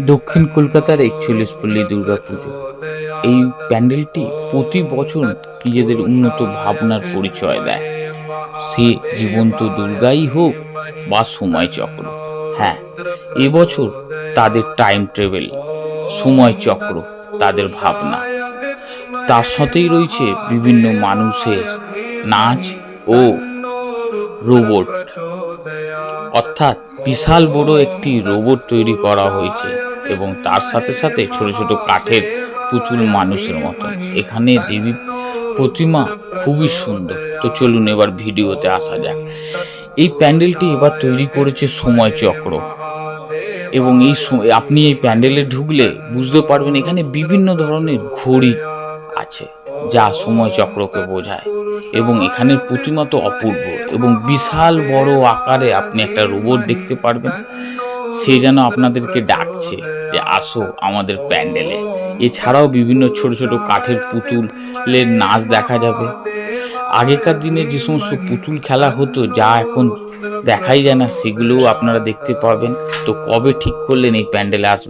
দক্ষিণ কলকাতার একচল্লিশ পল্লী দুর্গাপুজো। এই প্যান্ডেলটি প্রতি বছর নিজেদের উন্নত ভাবনার পরিচয় দেয়। সে জীবন্ত দুর্গাই হোক বা সময় চক্র। হ্যাঁ এবছর তাদের টাইম ট্রেভেল সময় চক্র, তাদের ভাবনা। তার সাথেই রয়েছে বিভিন্ন মানুষের নাচ ও রোবট। অর্থাৎ বিশাল বড় একটি রোবট তৈরি করা হয়েছে এবং তার সাথে সাথে ছোট ছোট কাঠের পুতুল মানুষের মতো। এখানে দেবী প্রতিমা খুবই সুন্দর। তো চলুন এবার ভিডিওতে আসা যাক। এই প্যান্ডেলটি এবার তৈরি করেছে সময় চক্র। এবং এই আপনি এই প্যান্ডেলে ঢুকলে বুঝতে পারবেন এখানে বিভিন্ন ধরনের ঘড়ি আছে, যা সময় চক্রকে বোঝায়। এবং এখানের প্রতিমা তো অপূর্ব এবং বিশাল বড় আকারে আপনি একটা রোবট দেখতে পারবেন। সে যেন আপনাদেরকে ডাকছে যে, আসো আমাদের প্যান্ডেলে। এছাড়াও বিভিন্ন ছোট ছোট কাঠের পুতুলের নাচ দেখা যাবে। আগেকার দিনে যে সমস্ত পুতুল খেলা হতো, যা এখন দেখাই যায় না, সেগুলোও আপনারা দেখতে পাবেন তো কবে ঠিক করলেন এই প্যান্ডেলে আসবে